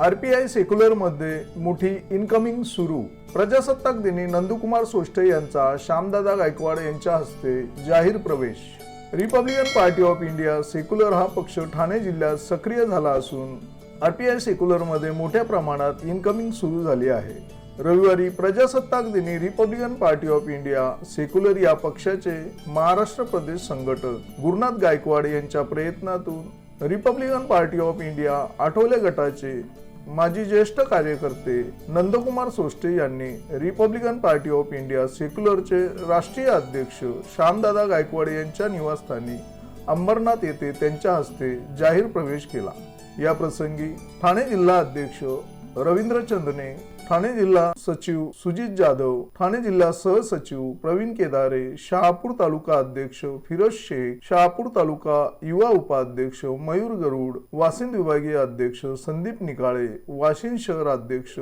RPI सेक्युलरमध्ये मोठी incoming सुरू. प्रजासत्ताक दिनी नंदकुमार सोष्टे यांचा श्यामदादा गायकवाड यांच्या हस्ते जाहीर प्रवेश. Republican Party of India Secular हा पक्ष ठाणे जिल्ह्यात सक्रिय झाला असून आरपीआय सेक्युलरमध्ये मोठ्या प्रमाणात इनकमिंग सुरू झाली आहे. रविवारी प्रजासत्ताक दिनी Republican Party of India Secular या पक्षाचे महाराष्ट्र प्रदेश संघटक गुरुनाथ गायकवाड यांच्या प्रयत्नातून Republican Party of India Athawale गटाचे माजी ज्येष्ठ कार्यकर्ते नंदकुमार सोष्टे यांनी रिपब्लिकन पार्टी ऑफ इंडिया सेक्युलरचे राष्ट्रीय अध्यक्ष श्यामदादा गायकवाड यांच्या निवासस्थानी अंबरनाथ येथे त्यांच्या हस्ते जाहीर प्रवेश केला. या प्रसंगी ठाणे जिल्हा अध्यक्ष रवींद्र चंदने ठाणे जिल्हा सचिव सुजित जाधव ठाणे जिल्हा सहसचिव प्रवीण केदारे शहापूर तालुका अध्यक्ष फिरोज शेख शहापूर तालुका युवा उपाध्यक्ष मयूर गरुड वाशिंद विभागीय अध्यक्ष संदीप निकाळे वाशिंद शहर अध्यक्ष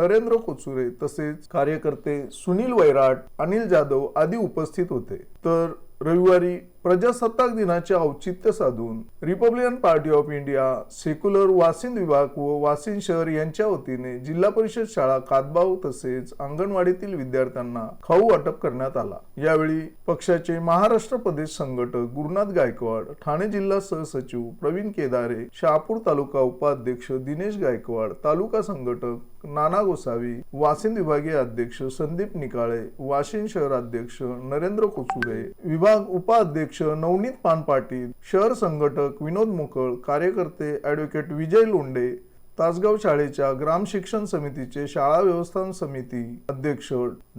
नरेंद्र कोचुरे तसेच कार्यकर्ते सुनील वैराट अनिल जाधव आदी उपस्थित होते. तर रविवारी प्रजासत्ताक दिनाचे औचित्य साधून Republican Party of India Secular Vasind विभाग व वासिंद शहर यांच्या वतीने जिल्हा परिषद शाळा कातबाव तसेच अंगणवाडीतील विद्यार्थ्यांना खाऊ वाटप करण्यात आला. यावेळी पक्षाचे महाराष्ट्र प्रदेश संघटक गुरुनाथ गायकवाड ठाणे जिल्हा सहसचिव प्रवीण केदारे शहापूर तालुका उपाध्यक्ष दिनेश गायकवाड तालुका संघटक नाना गोसावी वासिंद विभागीय अध्यक्ष संदीप निकाळे वाशिम शहर अध्यक्ष नरेंद्र कोचुरे विभाग उपाध्यक्ष नवनीत पान पाटील शहर संघटक विनोद मुकळ कार्यकर्ते ॲडव्होकेट विजय लोंडे तासगाव शाळेच्या ग्राम शिक्षण समितीचे शाळा व्यवस्थापन समिती अध्यक्ष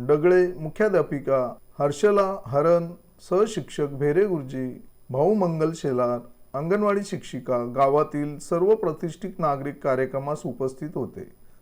डगळे मुख्याध्यापिका हर्षला हरण सहशिक्षक भेरे गुरुजी भाऊ मंगल शेलार अंगणवाडी शिक्षिका गावातील सर्व प्रतिष्ठित नागरिक कार्यक्रमास उपस्थित होते.